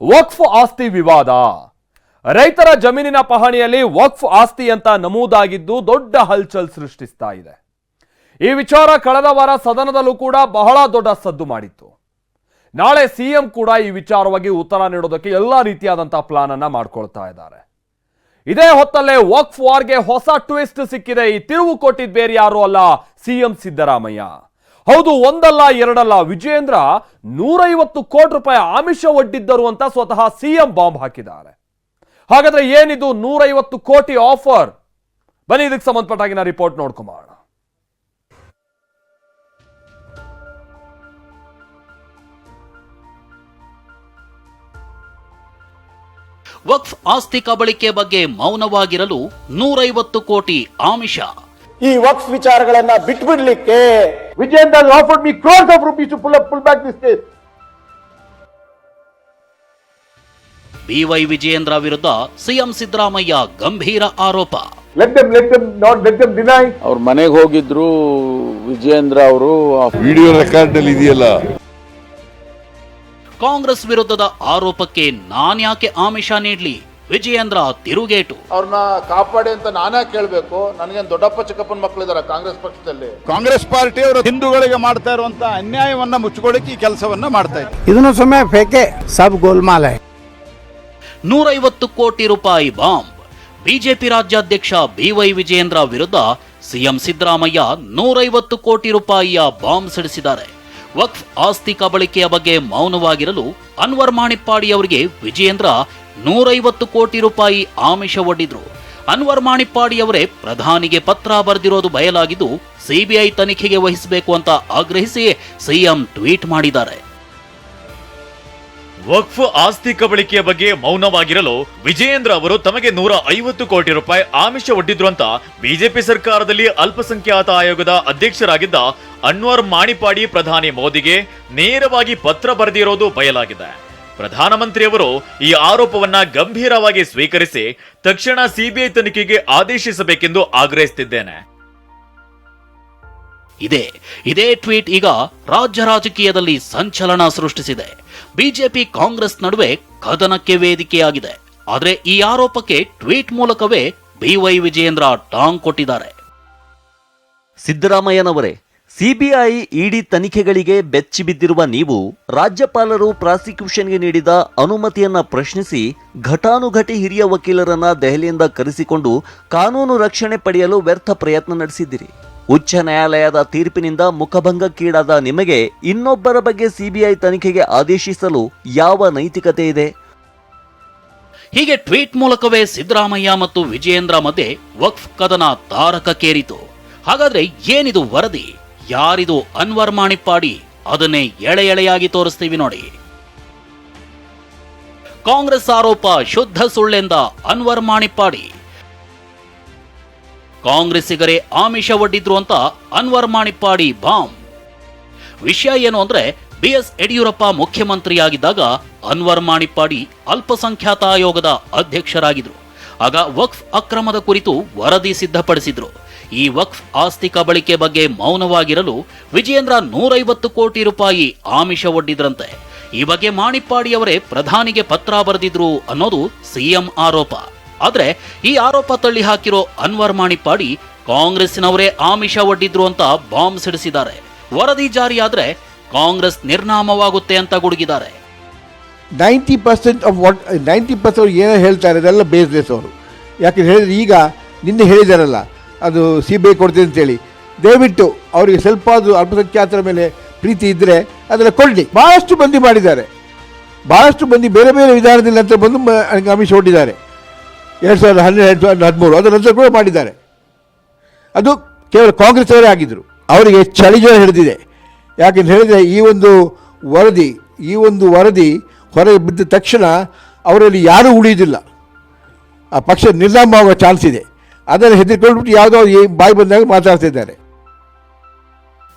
ವಕ್ಫ್ ಆಸ್ತಿ ವಿವಾದ. ರೈತರ ಜಮೀನಿನ ಪಹಣಿಯಲ್ಲಿ ವಕ್ಫ್ ಆಸ್ತಿ ಅಂತ ನಮೂದಾಗಿದ್ದು ದೊಡ್ಡ ಹಲ್ಚಲ್ ಸೃಷ್ಟಿಸ್ತಾ ಇದೆ. ಈ ವಿಚಾರ ಕಳೆದ ವಾರ ಸದನದಲ್ಲೂ ಕೂಡ ಬಹಳ ದೊಡ್ಡ ಸದ್ದು ಮಾಡಿತ್ತು. ನಾಳೆ ಸಿಎಂ ಕೂಡ ಈ ವಿಚಾರವಾಗಿ ಉತ್ತರ ನೀಡೋದಕ್ಕೆ ಎಲ್ಲ ರೀತಿಯಾದಂತಹ ಪ್ಲಾನ್ ಅನ್ನ ಮಾಡ್ಕೊಳ್ತಾ ಇದ್ದಾರೆ. ಇದೇ ಹೊತ್ತಲ್ಲೇ ವಕ್ಫ್ ವಾರ್ಗೆ ಹೊಸ ಟ್ವಿಸ್ಟ್ ಸಿಕ್ಕಿದೆ. ಈ ತಿರುವು ಕೊಟ್ಟಿದ್ ಬೇರೆ ಯಾರು ಅಲ್ಲ ಸಿಎಂ ಸಿದ್ದರಾಮಯ್ಯ. ಹೌದು ಒಂದಲ್ಲ ಎರಡಲ್ಲ. ವಿಜೇಂದ್ರ ನೂರೈವತ್ತು ಕೋಟಿ ರೂಪಾಯಿ ಆಮಿಷ ಒಡ್ಡಿದ್ದರು ಅಂತ ಸ್ವತಃ ಸಿಎಂ ಬಾಂಬ್ ಹಾಕಿದ್ದಾರೆ. ಹಾಗಾದ್ರೆ ಏನಿದು ನೂರೈವತ್ತು ಕೋಟಿ ಆಫರ್? ಬನ್ನಿ ಇದಕ್ಕೆ ಸಂಬಂಧಪಟ್ಟಾಗಿನ ರಿಪೋರ್ಟ್ ನೋಡ್ಕೊಂಬೋಣ. ವಕ್ಫ್ ಆಸ್ತಿ ಕಬಳಿಕೆ ಬಗ್ಗೆ ಮೌನವಾಗಿರಲು ನೂರೈವತ್ತು ಕೋಟಿ ಆಮಿಷ. ಈ ವಕ್ಫ್ ವಿಚಾರಗಳನ್ನ ಬಿಟ್ಬಿಡ್ಲಿಕ್ಕೆ Vijendra offered me crores of rupees to pull up, pull back this case. BY Vijayendra ವಿರುದ್ಧ ಸಿಎಂ ಸಿದ್ದರಾಮಯ್ಯ ಗಂಭೀರ ಆರೋಪ. Let them let them not let them deny ಅವ್ರ ಮನೆಗೆ ಹೋಗಿದ್ರು ವಿಜಯೇಂದ್ರ ಅವರು. ವಿಡಿಯೋ ರೆಕಾರ್ಡ್ ಅಲ್ಲಿ ಇದೆಯಲ್ಲ? ಕಾಂಗ್ರೆಸ್ ವಿರುದ್ಧದ ಆರೋಪಕ್ಕೆ ನಾನ್ಯಾಕೆ ಆಮಿಷ ನೀಡ್ಲಿ? ವಿಜಯೇಂದ್ರ ತಿರುಗೇಟು. ಅವ್ರನ್ನ ಕಾಪಾಡಿ ಅಂತ ನಾನೇ ಕೇಳಬೇಕು. ನನಗೇನು ದೊಡ್ಡಪ್ಪ ಚಿಕ್ಕಪ್ಪನ ಮಕ್ಕಳಿದ್ದಾರೆ ಕಾಂಗ್ರೆಸ್ ಪಕ್ಷದಲ್ಲಿ? ಕಾಂಗ್ರೆಸ್ ಪಾರ್ಟಿ ಅವರು ಹಿಂದೂಗಳಿಗೆ ಮಾಡ್ತಾ ಇರುವಂತ ಅನ್ಯಾಯವನ್ನ ಮುಚ್ಚಿಕೊಳ್ಳಿಕ್ಕೆ ಈ ಕೆಲಸವನ್ನ ಮಾಡ್ತಾ ಇದ್ದಾರೆ. ಇದನ್ನು ಸುಮ್ಮನೆ ಫೇಕೆ ಸಬ್ ಗೋಲ್ಮಾಲ್ ನೂರೈವತ್ತು ಕೋಟಿ ರೂಪಾಯಿ ಬಾಂಬ್. ಬಿಜೆಪಿ ರಾಜ್ಯಾಧ್ಯಕ್ಷ ಬಿವೈ ವಿಜಯೇಂದ್ರ ವಿರುದ್ಧ ಸಿಎಂ ಸಿದ್ದರಾಮಯ್ಯ ನೂರೈವತ್ತು ಕೋಟಿ ರೂಪಾಯಿಯ ಬಾಂಬ್ ಸಿಡಿಸಿದ್ದಾರೆ. ವಕ್ಫ್ ಆಸ್ತಿ ಕಬಳಿಕೆಯ ಬಗ್ಗೆ ಮೌನವಾಗಿರಲು ಅನ್ವರ್ ಮಾಣಿಪ್ಪಾಡಿ ಅವರಿಗೆ ವಿಜಯೇಂದ್ರ ನೂರೈವತ್ತು ಕೋಟಿ ರೂಪಾಯಿ ಆಮಿಷ ಒಡ್ಡಿದ್ರು. ಅನ್ವರ್ ಮಾಣಿಪ್ಪಾಡಿ ಅವರೇ ಪ್ರಧಾನಿಗೆ ಪತ್ರ ಬರೆದಿರೋದು ಬಯಲಾಗಿದ್ದು ಸಿಬಿಐ ತನಿಖೆಗೆ ವಹಿಸಬೇಕು ಅಂತ ಆಗ್ರಹಿಸಿ ಸಿಎಂ ಟ್ವೀಟ್ ಮಾಡಿದ್ದಾರೆ. ವಕ್ಫ್ ಆಸ್ತಿ ಕಬಳಿಕೆಯ ಬಗ್ಗೆ ಮೌನವಾಗಿರಲು ವಿಜಯೇಂದ್ರ ಅವರು ತಮಗೆ ನೂರ ಐವತ್ತು ಕೋಟಿ ರೂಪಾಯಿ ಆಮಿಷ ಒಡ್ಡಿದ್ರು ಅಂತ ಬಿಜೆಪಿ ಸರ್ಕಾರದಲ್ಲಿ ಅಲ್ಪಸಂಖ್ಯಾತ ಆಯೋಗದ ಅಧ್ಯಕ್ಷರಾಗಿದ್ದ ಅನ್ವರ್ ಮಾಣಿಪಾಡಿ ಪ್ರಧಾನಿ ಮೋದಿಗೆ ನೇರವಾಗಿ ಪತ್ರ ಬರೆದಿರೋದು ಬಯಲಾಗಿದೆ. ಪ್ರಧಾನಮಂತ್ರಿಯವರು ಈ ಆರೋಪವನ್ನ ಗಂಭೀರವಾಗಿ ಸ್ವೀಕರಿಸಿ ತಕ್ಷಣ ಸಿಬಿಐ ತನಿಖೆಗೆ ಆದೇಶಿಸಬೇಕೆಂದು ಆಗ್ರಹಿಸುತ್ತಿದ್ದೇನೆ. ಇದೇ ಇದೇ ಟ್ವೀಟ್ ಈಗ ರಾಜ್ಯ ರಾಜಕೀಯದಲ್ಲಿ ಸಂಚಲನ ಸೃಷ್ಟಿಸಿದೆ. ಬಿಜೆಪಿ ಕಾಂಗ್ರೆಸ್ ನಡುವೆ ಕದನಕ್ಕೆ ವೇದಿಕೆಯಾಗಿದೆ. ಆದರೆ ಈ ಆರೋಪಕ್ಕೆ ಟ್ವೀಟ್ ಮೂಲಕವೇ ಬಿವೈ ವಿಜಯೇಂದ್ರ ಟಾಂಗ್ ಕೊಟ್ಟಿದ್ದಾರೆ. ಸಿದ್ದರಾಮಯ್ಯನವರೇ ಸಿಬಿಐ ಇಡಿ ತನಿಖೆಗಳಿಗೆ ಬೆಚ್ಚಿ ಬಿದ್ದಿರುವ ನೀವು, ರಾಜ್ಯಪಾಲರು ಪ್ರಾಸಿಕ್ಯೂಷನ್ಗೆ ನೀಡಿದ ಅನುಮತಿಯನ್ನ ಪ್ರಶ್ನಿಸಿ ಘಟಾನುಘಟಿ ಹಿರಿಯ ವಕೀಲರನ್ನ ದೆಹಲಿಯಿಂದ ಕರೆಸಿಕೊಂಡು ಕಾನೂನು ರಕ್ಷಣೆ ಪಡೆಯಲು ವ್ಯರ್ಥ ಪ್ರಯತ್ನ ನಡೆಸಿದ್ದೀರಿ. ಉಚ್ಚ ನ್ಯಾಯಾಲಯದ ತೀರ್ಪಿನಿಂದ ಮುಖಭಂಗಕ್ಕೀಡಾದ ನಿಮಗೆ ಇನ್ನೊಬ್ಬರ ಬಗ್ಗೆ ಸಿಬಿಐ ತನಿಖೆಗೆ ಆದೇಶಿಸಲು ಯಾವ ನೈತಿಕತೆ ಇದೆ? ಹೀಗೆ ಟ್ವೀಟ್ ಮೂಲಕವೇ ಸಿದ್ದರಾಮಯ್ಯ ಮತ್ತು ವಿಜಯೇಂದ್ರ ಮಧ್ಯೆ ವಕ್ಫ್ ಕದನ ತಾರಕಕ್ಕೇರಿತು ಹಾಗಾದ್ರೆ ಏನಿದು ವರದಿ? ಯಾರಿದು ಅನ್ವರ್ ಮಾಣಿಪ್ಪಾಡಿ ಅದನ್ನೇ ಎಳೆ ಎಳೆಯಾಗಿ ತೋರಿಸ್ತೀವಿ ನೋಡಿ. ಕಾಂಗ್ರೆಸ್ ಆರೋಪ ಶುದ್ಧ ಸುಳ್ಳೆಂದ ಅನ್ವರ್ ಮಾಣಿಪ್ಪಾಡಿ ಕಾಂಗ್ರೆಸ್ಸಿಗರೇ ಆಮಿಷ ಒಡ್ಡಿದ್ರು ಅಂತ ಅನ್ವರ್ ಮಾಣಿಪ್ಪಾಡಿ ಬಾಂಬ್. ವಿಷಯ ಏನು ಅಂದ್ರೆ ಬಿ ಎಸ್ ಯಡಿಯೂರಪ್ಪ ಮುಖ್ಯಮಂತ್ರಿಯಾಗಿದ್ದಾಗ ಅನ್ವರ್ ಮಾಣಿಪ್ಪಾಡಿ ಅಲ್ಪಸಂಖ್ಯಾತ ಆಯೋಗದ ಅಧ್ಯಕ್ಷರಾಗಿದ್ರು. ಆಗ ವಕ್ಫ್ ಅಕ್ರಮದ ಕುರಿತು ವರದಿ ಸಿದ್ಧಪಡಿಸಿದ್ರು. ಈ ವಕ್ಫ್ ಆಸ್ತಿ ಕಬಳಿಕೆ ಬಗ್ಗೆ ಮೌನವಾಗಿರಲು ವಿಜಯೇಂದ್ರ ನೂರೈವತ್ತು ಕೋಟಿ ರೂಪಾಯಿ ಆಮಿಷ ಒಡ್ಡಿದ್ರಂತೆ. ಈ ಬಗ್ಗೆ ಮಾಣಿಪ್ಪಾಡಿಯವರೇ ಪ್ರಧಾನಿಗೆ ಪತ್ರ ಬರೆದಿದ್ರು ಅನ್ನೋದು ಸಿಎಂ ಆರೋಪ. ಆದ್ರೆ ಈ ಆರೋಪ ತಳ್ಳಿ ಹಾಕಿರೋ ಅನ್ವರ್ ಮಾಣಿಪ್ಪಾಡಿ ಕಾಂಗ್ರೆಸ್ನವರೇ ಆಮಿಷ ಒಡ್ಡಿದ್ರು ಅಂತ ಬಾಂಬ್ ಸಿಡಿಸಿದ್ದಾರೆ. ವರದಿ ಜಾರಿಯಾದ್ರೆ ಕಾಂಗ್ರೆಸ್ ನಿರ್ನಾಮವಾಗುತ್ತೆ ಅಂತ ಗುಡುಗಿದ್ದಾರೆ. Ninety percent of what ninety percent ಏನೋ ಹೇಳ್ತಾರೆ ಅದೆಲ್ಲ ಬೇಸ್ಲೆಸ್ ಅವರು. ಯಾಕೆ ಹೇಳಿದ್ರೆ ಈಗ ನಿನ್ನೆ ಹೇಳಿದಾರಲ್ಲ ಅದು ಸಿ ಬಿ ಐ ಕೊಡ್ತೀನಿ ಅಂತೇಳಿ. ದಯವಿಟ್ಟು ಅವರಿಗೆ ಸ್ವಲ್ಪ ಅದು ಅಲ್ಪಸಂಖ್ಯಾತರ ಮೇಲೆ ಪ್ರೀತಿ ಇದ್ದರೆ ಅದನ್ನು ಕೊಡಲಿ. ಭಾಳಷ್ಟು ಮಂದಿ ಮಾಡಿದ್ದಾರೆ. ಭಾಳಷ್ಟು ಮಂದಿ ಬೇರೆ ಬೇರೆ ವಿಧಾನದಲ್ಲಿ ನಂತರ ಬಂದು ಆಮಿಷ ಒಡ್ಡಿದ್ದಾರೆ. ಎರಡು ಸಾವಿರದ ಹನ್ನೆರಡು, ಎರಡು ಸಾವಿರದ ಹದಿಮೂರು, ಅದರ ನಂತರ ಕೂಡ ಮಾಡಿದ್ದಾರೆ. ಅದು ಕೇವಲ ಕಾಂಗ್ರೆಸ್ ಅವರೇ ಆಗಿದ್ದರು ಅವರಿಗೆ ಚಳಿಜ್ವರ ಹಿಡಿದಿದೆ. ಯಾಕೆಂತ ಹೇಳಿದರೆ ಈ ಒಂದು ವರದಿ, ಈ ಒಂದು ವರದಿ ಹೊರಗೆ ಬಿದ್ದ ತಕ್ಷಣ ಅವರಲ್ಲಿ ಯಾರೂ ಉಳಿಯುವುದಿಲ್ಲ ಆ ಪಕ್ಷ ನಿರ್ನಾಮ ಆಗುವ ಚಾನ್ಸ್ ಇದೆ. ಅದನ್ನು ಹೆದರ್ಕೊಂಡ್ಬಿಟ್ಟು ಯಾವುದೋ ಈ ಬಾಯಿ ಬಂದಾಗ ಮಾತಾಡ್ತಿದ್ದಾರೆ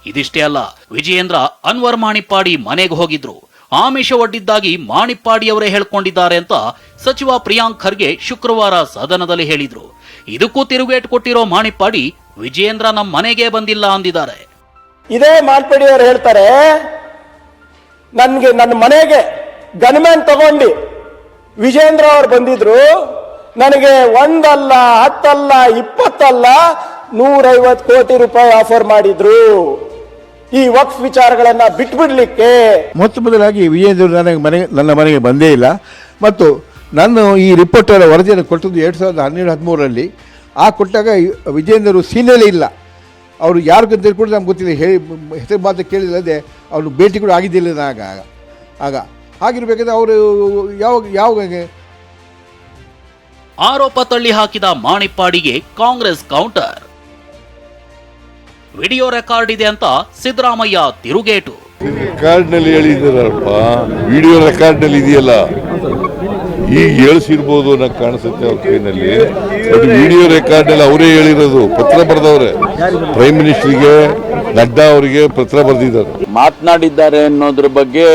ಇದಿಷ್ಟೇ ಅಲ್ಲ ವಿಜಯೇಂದ್ರ ಅನ್ವರ್ ಮಾಣಿಪ್ಪಾಡಿ ಮನೆಗೆ ಹೋಗಿದ್ರು. ಆಮಿಷ ಒಡ್ಡಿದ್ದಾಗಿ ಮಾಣಿಪ್ಪಾಡಿಯವರೇ ಹೇಳ್ಕೊಂಡಿದ್ದಾರೆ ಅಂತ ಸಚಿವ ಪ್ರಿಯಾಂಕ್ ಖರ್ಗೆ ಶುಕ್ರವಾರ ಸದನದಲ್ಲಿ ಹೇಳಿದ್ರು. ಇದಕ್ಕೂ ತಿರುಗೇಟು ಕೊಟ್ಟಿರೋ ಮಾಣಿಪ್ಪಾಡಿ ವಿಜಯೇಂದ್ರ ನಮ್ಮ ಮನೆಗೆ ಬಂದಿಲ್ಲ ಅಂದಿದ್ದಾರೆ. ಇದೇ ಅವರು ಹೇಳ್ತಾರೆ ನನ್ಗೆ ನನ್ನ ಮನೆಗೆ ಗನ್ಮ್ಯಾನ್ ತಗೊಂಡು ವಿಜೇಂದ್ರ ಅವರು ಬಂದಿದ್ರು ನನಗೆ ಒಂದಲ್ಲ, ಹತ್ತಲ್ಲ, ಇಪ್ಪತ್ತಲ್ಲ, ನೂರೈವತ್ತು ಕೋಟಿ ರೂಪಾಯಿ ಆಫರ್ ಮಾಡಿದ್ರು. ಈ ವಕ್ಫ್ ವಿಚಾರಗಳನ್ನ ಬಿಟ್ಬಿಡ್ಲಿಕ್ಕೆ. ಮೊತ್ತ ಮೊದಲಾಗಿ ವಿಜಯೇಂದ್ರ ನನಗೆ ಮನೆಗೆ ನನ್ನ ಮನೆಗೆ ಬಂದೇ ಇಲ್ಲ. ಮತ್ತು ನಾನು ಈ ರಿಪೋರ್ಟರ ವರದಿಯನ್ನು ಕೊಟ್ಟದ್ದು ಎರಡು ಸಾವಿರದ ಹನ್ನೆರಡು, ಹದಿಮೂರರಲ್ಲಿ. ಆ ಕೊಟ್ಟಾಗ ವಿಜೇಂದ್ರರು ಸೀನಿಯರೇ ಇಲ್ಲ. ಅವರು ಯಾರು ಅಂತ ಕೂಡ ನಮ್ಗೆ ಗೊತ್ತಿಲ್ಲ. ಹೇಳಿ, ಹೆಸರು ಮಾತ್ರ ಕೇಳಿಲ್ಲದೆ ಅವರು ಭೇಟಿ ಕೂಡ ಆಗಿದ್ದಿಲ್ಲ ಆಗ ಆಗ ಆಗ ಹಾಗಿರ್ಬೇಕಾದ್ರೆ ಅವರು ಯಾವಾಗ ಯಾವಾಗ ಆರೋಪ ತಳ್ಳಿ ಹಾಕಿದ ಮಾಣಿಪ್ಪಾಡಿಗೆ ಕಾಂಗ್ರೆಸ್ ಕೌಂಟರ್. ವಿಡಿಯೋ ರೆಕಾರ್ಡ್ ಇದೆ ಅಂತ ಸಿದ್ದರಾಮಯ್ಯ ತಿರುಗೇಟು. ರೆಕಾರ್ಡ್ನಲ್ಲಿ ಹೇಳಿದಾರಪ್ಪ ವಿಡಿಯೋ ರೆಕಾರ್ಡ್ನಲ್ಲಿ ಇದೆಯಲ್ಲ? ಈಗ ಹೇಳಿಸಿರ್ಬೋದು ಅನ್ನೋ ಕಾಣಿಸುತ್ತೆ ಅವ್ರ ಕೈನಲ್ಲಿ. ಬಟ್ ವಿಡಿಯೋ ರೆಕಾರ್ಡ್ನಲ್ಲಿ ಅವರೇ ಹೇಳಿರೋದು ಪತ್ರ ಬರೆದವ್ರೆ. ಪ್ರೈಮ್ ಮಿನಿಸ್ಟರ್ಗೆ ನಡ್ಡಾ ಅವರಿಗೆ ಪತ್ರ ಬರೆದಿದ್ದಾರೆ. ಮಾತನಾಡಿದ್ದಾರೆ ಅನ್ನೋದ್ರ ಬಗ್ಗೆ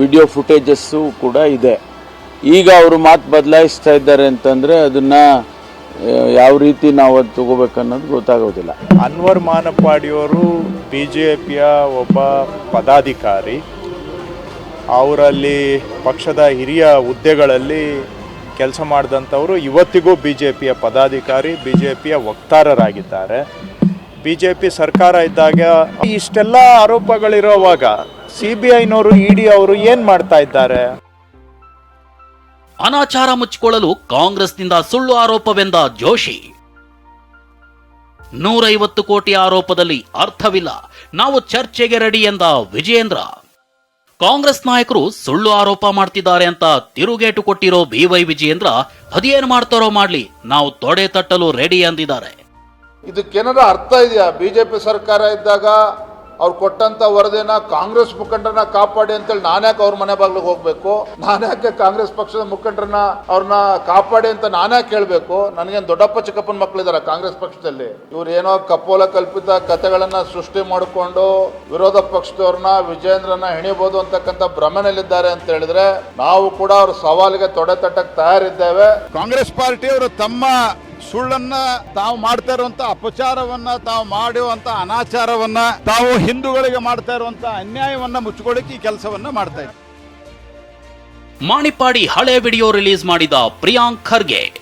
ವಿಡಿಯೋ ಫುಟೇಜಸ್ಸು ಕೂಡ ಇದೆ. ಈಗ ಅವರು ಮಾತು ಬದಲಾಯಿಸ್ತಾ ಇದ್ದಾರೆ ಅಂತಂದರೆ ಅದನ್ನು ಯಾವ ರೀತಿ ನಾವು ಅದು ತಗೋಬೇಕನ್ನೋದು ಗೊತ್ತಾಗೋದಿಲ್ಲ. ಅನ್ವರ್ ಮಾನಪ್ಪಾಡಿಯವರು ಬಿ ಜೆ ಪಿಯ ಒಬ್ಬ ಪದಾಧಿಕಾರಿ. ಅವರಲ್ಲಿ ಪಕ್ಷದ ಹಿರಿಯ ಹುದ್ದೆಗಳಲ್ಲಿ ಕೆಲಸ ಮಾಡಿದಂಥವರು ಇವತ್ತಿಗೂ ಬಿ ಜೆ ಪಿಯ ಪದಾಧಿಕಾರಿ ಬಿ ಜೆ ಪಿಯ ವಕ್ತಾರರಾಗಿದ್ದಾರೆ. ಬಿ ಜೆ ಪಿ ಸರ್ಕಾರ ಇದ್ದಾಗ ಇಷ್ಟೆಲ್ಲ ಆರೋಪಗಳಿರೋವಾಗ ಸಿ ಬಿ ಐನವರು ಇ ಡಿ ಅವರು ಏನು ಮಾಡ್ತಾ ಇದ್ದಾರೆ? ಅನಾಚಾರ ಮುಚ್ಚಿಕೊಳ್ಳಲು ಕಾಂಗ್ರೆಸ್ನಿಂದ ಸುಳ್ಳು ಆರೋಪವೆಂದ ಜೋಶಿ. ನೂರೈವತ್ತು ಕೋಟಿ ಆರೋಪದಲ್ಲಿ ಅರ್ಥವಿಲ್ಲ. ನಾವು ಚರ್ಚೆಗೆ ರೆಡಿ ಎಂದ ವಿಜಯೇಂದ್ರ. ಕಾಂಗ್ರೆಸ್ ನಾಯಕರು ಸುಳ್ಳು ಆರೋಪ ಮಾಡ್ತಿದ್ದಾರೆ ಅಂತ ತಿರುಗೇಟು ಕೊಟ್ಟಿರೋ ಬಿವೈ ವಿಜಯೇಂದ್ರ, ಅದೇನು ಮಾಡ್ತಾರೋ ಮಾಡ್ಲಿ, ನಾವು ತೊಡೆ ತಟ್ಟಲು ರೆಡಿ ಅಂದಿದ್ದಾರೆ. ಇದಕ್ಕೇನಾರ ಅರ್ಥ ಇದೆಯಾ? ಬಿಜೆಪಿ ಸರ್ಕಾರ ಇದ್ದಾಗ ಅವ್ರು ಕೊಟ್ಟಂತ ವರದಿನ ಕಾಂಗ್ರೆಸ್ ಮುಖಂಡರನ್ನ ಕಾಪಾಡಿ ಅಂತೇಳಿ ನಾನ್ಯಾಕೆ ಅವ್ರ ಮನೆ ಬಾಗ್ಲಿಗೆ ಹೋಗ್ಬೇಕು? ನಾನ್ಯಾಕೆ ಕಾಂಗ್ರೆಸ್ ಪಕ್ಷದ ಮುಖಂಡರನ್ನ ಅವ್ರನ್ನ ಕಾಪಾಡಿ ಅಂತ ನಾನ್ಯಾಕೆ ಕೇಳಬೇಕು ನನಗೇನು ದೊಡ್ಡಪ್ಪ, ಚಿಕ್ಕಪ್ಪನ ಮಕ್ಕಳಿದಾರ ಕಾಂಗ್ರೆಸ್ ಪಕ್ಷದಲ್ಲಿ? ಇವ್ರು ಏನೋ ಕಪೋಲ ಕಲ್ಪಿತ ಕಥೆಗಳನ್ನ ಸೃಷ್ಟಿ ಮಾಡಿಕೊಂಡು ವಿರೋಧ ಪಕ್ಷದವ್ರನ್ನ ವಿಜೇಂದ್ರನ ಹೆಣಿಬಹುದು ಅಂತಕ್ಕಂಥ ಭ್ರಮೆನಲ್ಲಿದ್ದಾರೆ ಅಂತ ಹೇಳಿದ್ರೆ ನಾವು ಕೂಡ ಅವ್ರ ಸವಾಲಿಗೆ ತೊಡೆ ತಟ್ಟಕ್ಕೆ ತಯಾರಿದ್ದೇವೆ. ಕಾಂಗ್ರೆಸ್ ಪಾರ್ಟಿಯವರು ತಮ್ಮ ಸುಳ್ಳನ್ನ ತಾವು ಮಾಡ್ತಾ ಇರುವಂತ ಅಪಚಾರವನ್ನ ತಾವು ಮಾಡುವಂತ ಅನಾಚಾರವನ್ನ ತಾವು ಹಿಂದೂಗಳಿಗೆ ಮಾಡ್ತಾ ಇರುವಂತ ಅನ್ಯಾಯವನ್ನ ಮುಚ್ಚಿಕೊಳ್ಳಿಕ್ಕೆ ಈ ಕೆಲಸವನ್ನ ಮಾಡ್ತಾ ಇದ್ದಾರೆ ಮಾಣಿಪಾಡಿ ಹಳೆ ವಿಡಿಯೋ ರಿಲೀಸ್ ಮಾಡಿದ ಪ್ರಿಯಾಂಕ್ ಖರ್ಗೆ.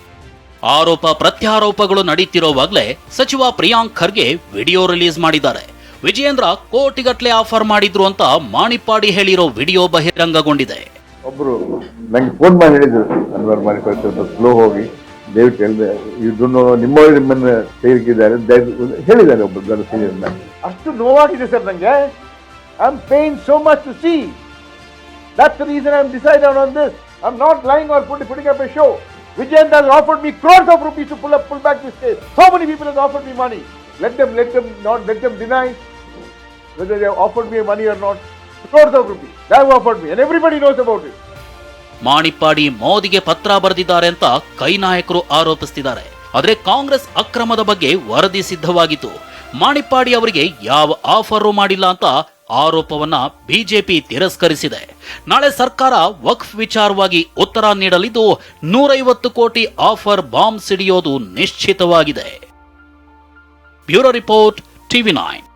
ಆರೋಪ ಪ್ರತ್ಯಾರೋಪಗಳು ನಡೀತಿರುವಾಗಲೇ ಸಚಿವ ಪ್ರಿಯಾಂಕ್ ಖರ್ಗೆ ವಿಡಿಯೋ ರಿಲೀಸ್ ಮಾಡಿದ್ದಾರೆ. ವಿಜಯೇಂದ್ರ ಕೋಟಿಗಟ್ಟಲೆ ಆಫರ್ ಮಾಡಿದ್ರು ಅಂತ ಮಾಣಿಪಾಡಿ ಹೇಳಿರೋ ವಿಡಿಯೋ ಬಹಿರಂಗಗೊಂಡಿದೆ. ಒಬ್ರು ನಂಗೆ ಫೋನ್ ಮಾಡಿ ಹೇಳಿದ್ರು ಅನ್ವರ್ ಸ್ಲೋ ಹೋಗಿ. ದಯವಿಟ್ಟು ಹೇಳಿದೆ ಇದನ್ನು ನಿಮ್ಮವರು ನಿಮ್ಮನ್ನ ಸೇರಿಕಿದ್ದಾರೆ ದಯವಿಟ್ಟು ಹೇಳಿದ್ದಾರೆ ಒಬ್ರು ದೊಡ್ಡ ಸೀನಿಯರ್ ಅಷ್ಟು ನೋವಾಗಿದೆ ಸರ್ ನಂಗೆ I am pain so much to see that's the reason I am decided on this I am not lying or put putting up a show Vijayendra has offered me crores of rupees to pull up, pull back this case. So many people have offered me money. Let them, let them not, let them deny whether they have offered me money or not. Crores of rupees. They have offered me, and everybody knows about it. Manippadi ಮೋದಿಗೆ ಪತ್ರ ಬರೆದಿದ್ದಾರೆ ಅಂತ ಕೈ ನಾಯಕರು ಆರೋಪಿಸುತ್ತಿದ್ದಾರೆ ಆದರೆ ಕಾಂಗ್ರೆಸ್ ಅಕ್ರಮದ ಬಗ್ಗೆ ವರದಿ ಸಿದ್ಧವಾಗಿತ್ತು. ಮಾಣಿಪ್ಪಾಡಿ ಅವರಿಗೆ ಯಾವ ಆಫರು ಮಾಡಿಲ್ಲ ಅಂತ ಆರೋಪವನ್ನ ಬಿಜೆಪಿ ತಿರಸ್ಕರಿಸಿದೆ. ನಾಳೆ ಸರ್ಕಾರ ವಕ್ಫ್ ವಿಚಾರವಾಗಿ ಉತ್ತರ ನೀಡಲಿದ್ದು ನೂರೈವತ್ತು ಕೋಟಿ ಆಫರ್ ಬಾಂಬ್ ಸಿಡಿಯೋದು ನಿಶ್ಚಿತವಾಗಿದೆ. Bureau report TV nine.